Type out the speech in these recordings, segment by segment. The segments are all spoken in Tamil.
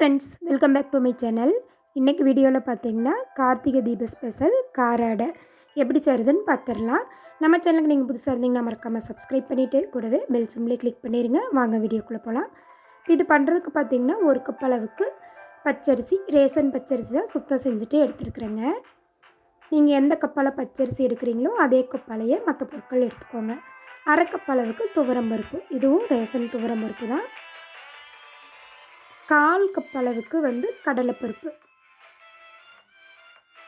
Friends welcome back to my channel இன்றைக்கி வீடியோவில் பார்த்தீங்கன்னா கார்த்திகை தீப ஸ்பெஷல் காராடை எப்படி செய்கிறதுன்னு பார்த்துடலாம் நம்ம சேனலுக்கு நீங்கள் புதுசாக இருந்தீங்கன்னா மறக்காமல் சப்ஸ்கிரைப் பண்ணிவிட்டு கூடவே பெல் சிம்லே கிளிக் பண்ணிடுங்க வாங்க வீடியோக்குள்ளே போகலாம் இது பண்ணுறதுக்கு பார்த்தீங்கன்னா ஒரு கப் அளவுக்கு பச்சரிசி ரேசன் பச்சரிசி தான் சுத்தம் செஞ்சுட்டு எடுத்துருக்குறேங்க. நீங்கள் எந்த கப்பால் பச்சரிசி எடுக்கிறீங்களோ அதே கப்பாலேயே மற்ற பொருட்கள் எடுத்துக்கோங்க. அரை கப் அளவுக்கு துவரம் பருப்பு இதுவும் ரேசன் துவரம் பருப்பு தான். கால் கப் அளவுக்கு வந்து கடலைப்பருப்பு.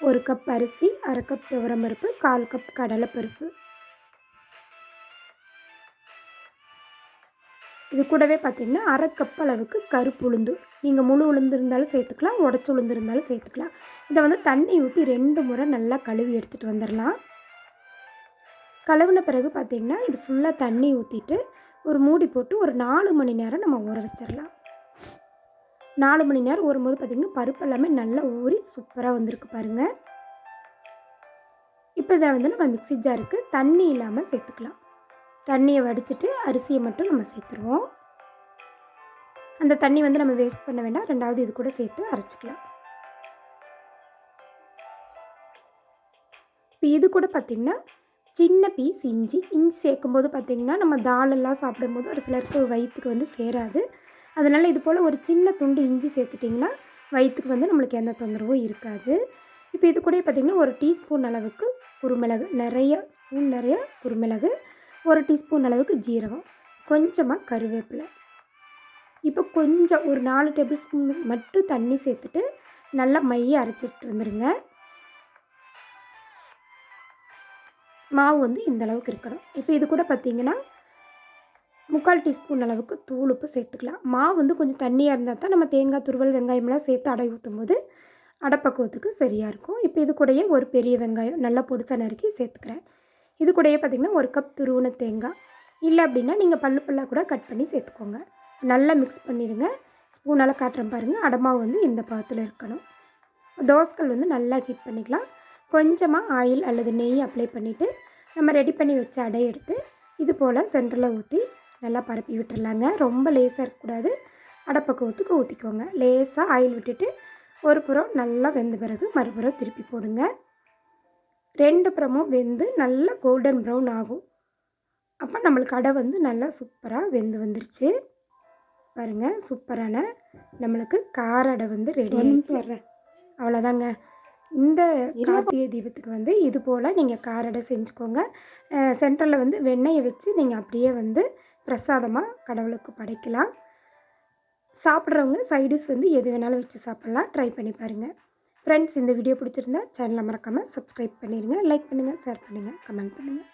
ஒரு கப் அரிசி அரை கப் துவரம்பருப்பு கால் கப் கடலைப்பருப்பு. இது கூடவே பார்த்திங்கன்னா அரை கப் அளவுக்கு கருப்பு உளுந்து. நீங்கள் முழு உளுந்து இருந்தாலும் சேர்த்துக்கலாம் உடச்சி உளுந்து இருந்தாலும் சேர்த்துக்கலாம். இதை வந்து தண்ணி ஊற்றி ரெண்டு முறை நல்லா கழுவி எடுத்துகிட்டு வந்துடலாம். கழுவின பிறகு பார்த்திங்கன்னா இது ஃபுல்லாக தண்ணி ஊற்றிட்டு ஒரு மூடி போட்டு ஒரு நாலு மணி நேரம் நம்ம ஊற வச்சிடலாம். நாலு மணி நேரம் ஊறும்போது பார்த்திங்கன்னா பருப்பு எல்லாமே நல்லா ஊறி சூப்பராக வந்திருக்கு பாருங்கள் இப்போ இதை வந்து நம்ம மிக்சி ஜாருக்கு தண்ணி இல்லாமல் சேர்த்துக்கலாம். தண்ணியை வடிச்சிட்டு அரிசியை மட்டும் நம்ம சேர்த்துருவோம். அந்த தண்ணி வந்து நம்ம வேஸ்ட் பண்ண வேண்டாம். ரெண்டாவது இது கூட சேர்த்து அரைச்சிக்கலாம். இப்போ இது கூட பார்த்திங்கன்னா சின்ன பீஸ் இஞ்சி இஞ்சி சேர்க்கும்போது பார்த்திங்கன்னா நம்ம தாலெல்லாம் சாப்பிடும்போது ஒரு சிலருக்கு வயிற்றுக்கு வந்து சேராது. அதனால் இது போல் ஒரு சின்ன துண்டு இஞ்சி சேர்த்துட்டிங்கன்னா வயிற்றுக்கு வந்து நம்மளுக்கு எந்த தொந்தரவும் இருக்காது. இப்போ இது கூட பார்த்திங்கன்னா ஒரு டீஸ்பூன் அளவுக்கு குருமிளகு நிறைய ஸ்பூன் நிறைய குருமிளகு ஒரு டீஸ்பூன் அளவுக்கு ஜீரகம் கொஞ்சமாக கருவேப்பிலை. இப்போ கொஞ்சம் ஒரு நாலு டேபிள் ஸ்பூன் மட்டும் தண்ணி சேர்த்துட்டு நல்லா மைய அரைச்சிட்டு வந்துடுங்க மாவு வந்து இந்த அளவுக்கு இருக்கணும். இப்போ இது கூட பார்த்திங்கன்னா முக்கால் டீஸ்பூன் அளவுக்கு தூள் உப்பு சேர்த்துக்கலாம். மாவு வந்து கொஞ்சம் தண்ணியாக இருந்தால் தான் நம்ம தேங்காய் துருவல் வெங்காயம்லாம் சேர்த்து அடை ஊற்றும் போது அடைப்பக்குவத்துக்கு சரியாக இருக்கும். இப்போ இது கூடயே ஒரு பெரிய வெங்காயம் நல்லா பொடிசாக நறுக்கி சேர்த்துக்கிறேன். இது கூடயே பார்த்திங்கன்னா ஒரு கப் துருவன தேங்காய். இல்லை அப்படின்னா நீங்கள் பல்லு பல்லாக கூட கட் பண்ணி சேர்த்துக்கோங்க. நல்லா மிக்ஸ் பண்ணிவிடுங்க ஸ்பூனால் காட்டுறேன் பாருங்கள் அடமாவு வந்து இந்த பாகத்தில் இருக்கணும். தோசைகள் வந்து நல்லா ஹீட் பண்ணிக்கலாம். கொஞ்சமாக ஆயில் அல்லது நெய் அப்ளை பண்ணிவிட்டு நம்ம ரெடி பண்ணி வச்ச அடை எடுத்து இது போல் சென்டரில் ஊற்றி நல்லா பரப்பி விட்டுடலாங்க ரொம்ப லேசாக இருக்கக்கூடாது. அடப்பக்குவத்துக்கு ஊற்றிக்கோங்க லேசாக ஆயில் விட்டுட்டு ஒரு புறம் நல்லா வெந்த பிறகு மறுபுறம் திருப்பி போடுங்க. ரெண்டு புறமும் வெந்து நல்லா கோல்டன் ப்ரௌன் ஆகும். அப்போ நம்மளுக்கு அடை வந்து நல்லா சூப்பராக வெந்து வந்துருச்சு. பாருங்கள் சூப்பரான நம்மளுக்கு கார அடை வந்து ரெடி ஆகிடுச்சு அவ்வளோதாங்க இந்த கார்த்திகை தீபத்துக்கு வந்து இது போல் நீங்கள் காரடை செஞ்சுக்கோங்க. சென்டரில் வந்து வெண்ணெயை வச்சு நீங்கள் அப்படியே வந்து பிரசாதமாக கடவுளுக்கு படைக்கலாம். சாப்பிட்றவங்க சைடிஸ் வந்து எது வேணாலும் வச்சு சாப்பிட்லாம். ட்ரை பண்ணி பாருங்கள் ஃப்ரெண்ட்ஸ் இந்த வீடியோ பிடிச்சிருந்தா சேனலை மறக்காமல் சப்ஸ்கிரைப் பண்ணிடுங்க லைக் பண்ணுங்கள் ஷேர் பண்ணுங்கள் கமெண்ட் பண்ணுங்கள்